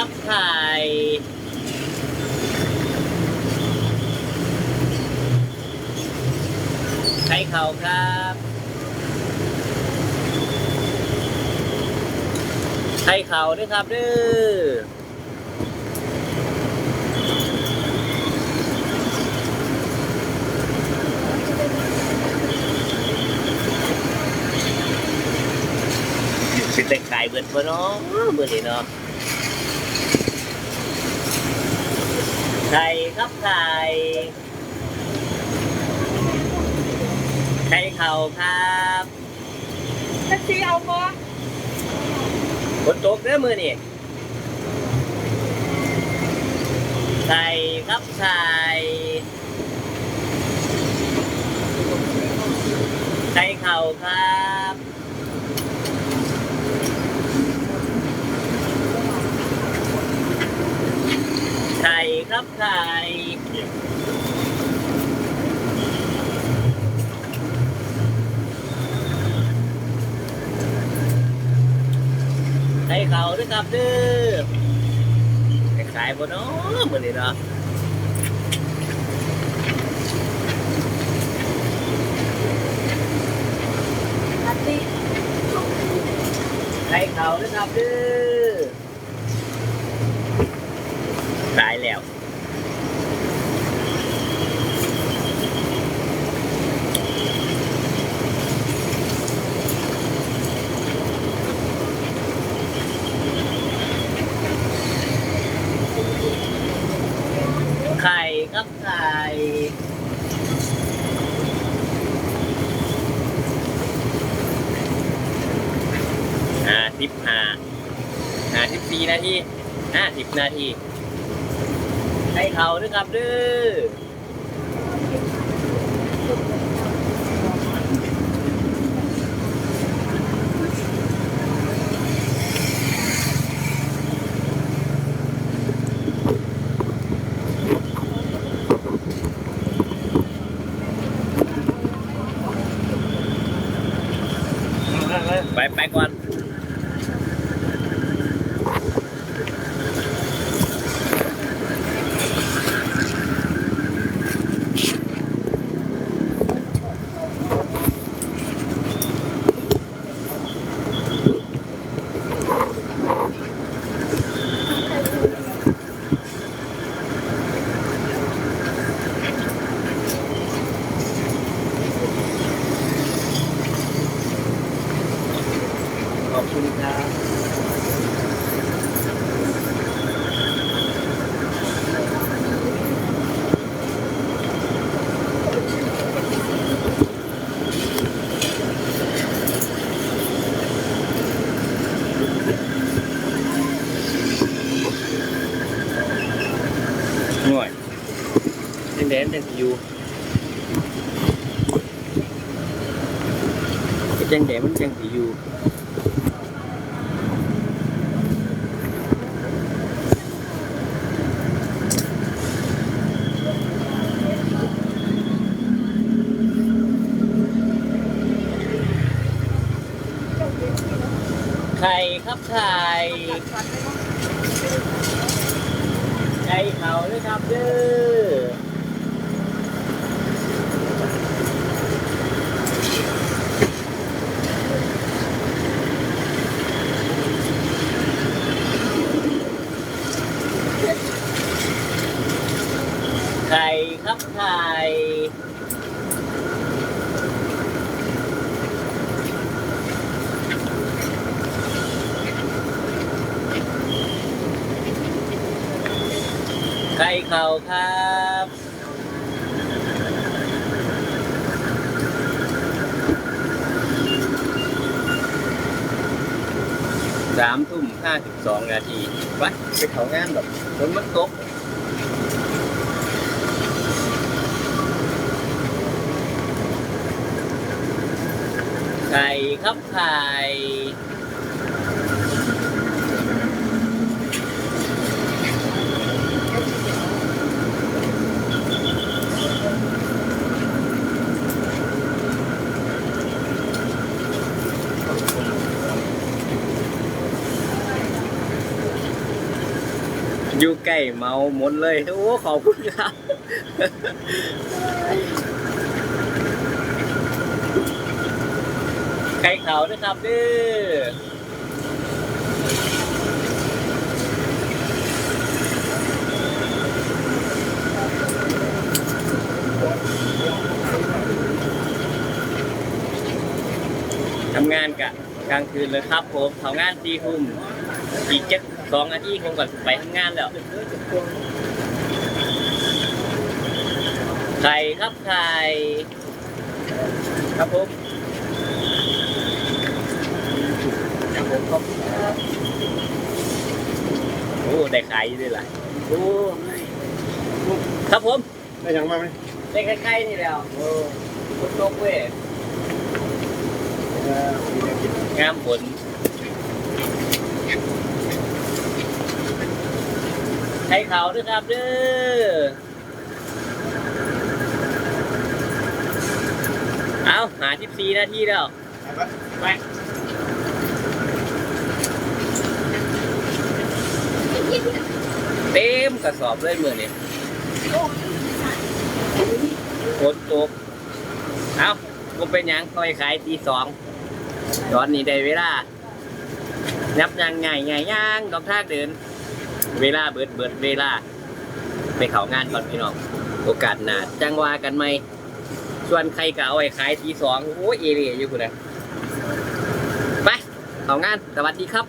ก็ไข่ไข่เขาครับไข่เขาด้วยครับดื้อเป็นแต่ไข่เบิดพอเนาะเบิดเลยเนาะ ไข่ครับไข่ไข่เขาครับแท็กซี่เอาพอฝนตกเด้อมือนี่ใส่ครับใส่ใส่เข่าครับไข่ค รับไข่ไข่เขาด้วยครับเด้อขายบ่เนาะมือนี่เนาะแท็กซี่ไข่เขาด้วยครับเด้อตายแล้ว ไข่ ครับไก่ห้าสิบห้าห้าสิบสี่นาทีห้าสิบนาทีให้เขาด้วยครับเด้อ ไปไปก่อนขอบคุณครับ หน่วยเล่นแดนเป็นอยู่แจ้งแดนมันแจ้งสีอยู่ ไข่ครับไข่ไข่เขาด้วยครับเด้อไข่ครับไข่ ไข่เขาครับสามทุ่มห้าสิบสองนาทีวะไปเขางานแบบฝนมันตกไข่ครับไข่ อยู่ใกล้เมาหมดเลย โอ้ ขอบคุณครับไข่เขานะครับเด้อทำงานกะกลางคืนเลยครับผมทำงานตีทุ่มอีกเจ็ด สองนาทีคงก่อนไปทำงานแล้วไข่ครับไข่ครับผมครับผมครับโอ้ได้ขายอยู่ด้วยล่ะโอ้ครับผมได้ยังมาไหมได้ใกล้ๆนี่แล้วโอ้ฝนตกเว้ยงามฝน ให้เขาด้วยครับเด้อเอาหาทิปซีนาทีแล้วไปเต็มกระสอบเลยมือนี่ฝนตกเอาก็เป็นยังคอยขายตีสองตอนนี้ได้เวลานับยังไงไงย่างดอกท่าเดิน เวลาเบิดเบิดเวลาไปเขางานก่อนพี่น้อง โอกาสหนาจังว่ากันไหมส่วนใครก็เอาไอ้ขายทีสองโอ้ยเอเรียอยู่คุณนะไปเขางานสวัสดีครับ